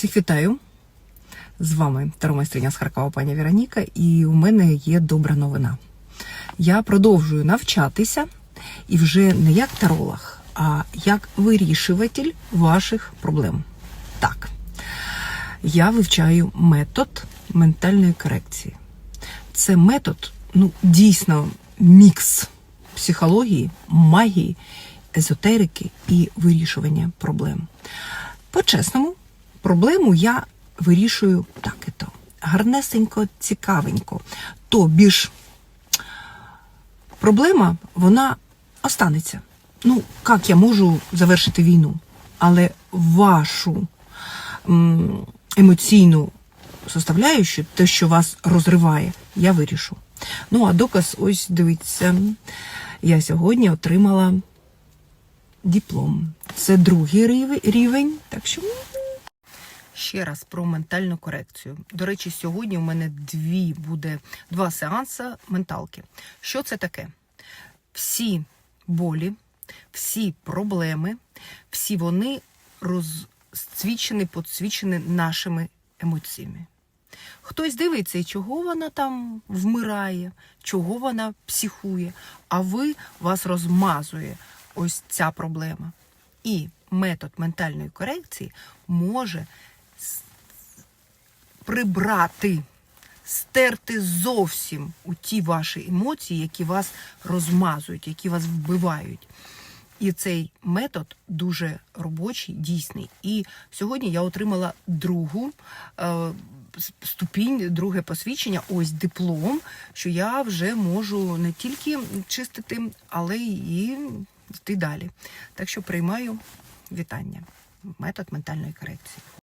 Всіх вітаю! З вами таромайстриня з Харкова пані Вероніка, і у мене є добра новина. Я продовжую навчатися і вже не як таролог, а як вирішуватель ваших проблем. Так, я вивчаю метод ментальної корекції. Це метод, ну, дійсно, мікс психології, магії, езотерики і вирішування проблем. По-чесному, проблему я вирішую так і то. Гарнесенько, цікавенько. То більш проблема, вона останеться. Ну, як я можу завершити війну? Але вашу емоційну составляючу, те, що вас розриває, я вирішу. Ну, а доказ, ось дивіться, я сьогодні отримала диплом. Це другий рівень- так що Ще раз про ментальну корекцію. До речі, сьогодні у мене дві буде два сеанси менталки. Що це таке? Всі болі, всі проблеми, всі вони розцвічені, подсвічені нашими емоціями. Хтось дивиться, і чого вона там вмирає, чого вона психує, а ви вас розмазує ось ця проблема. І метод ментальної корекції може прибрати, стерти зовсім у ті ваші емоції, які вас розмазують, які вас вбивають. І цей метод дуже робочий, дійсний. І сьогодні я отримала другу е, ступінь, друге посвідчення, ось диплом, що я вже можу не тільки чистити, але і йти далі. Так що приймаю вітання. Метод ментальної корекції.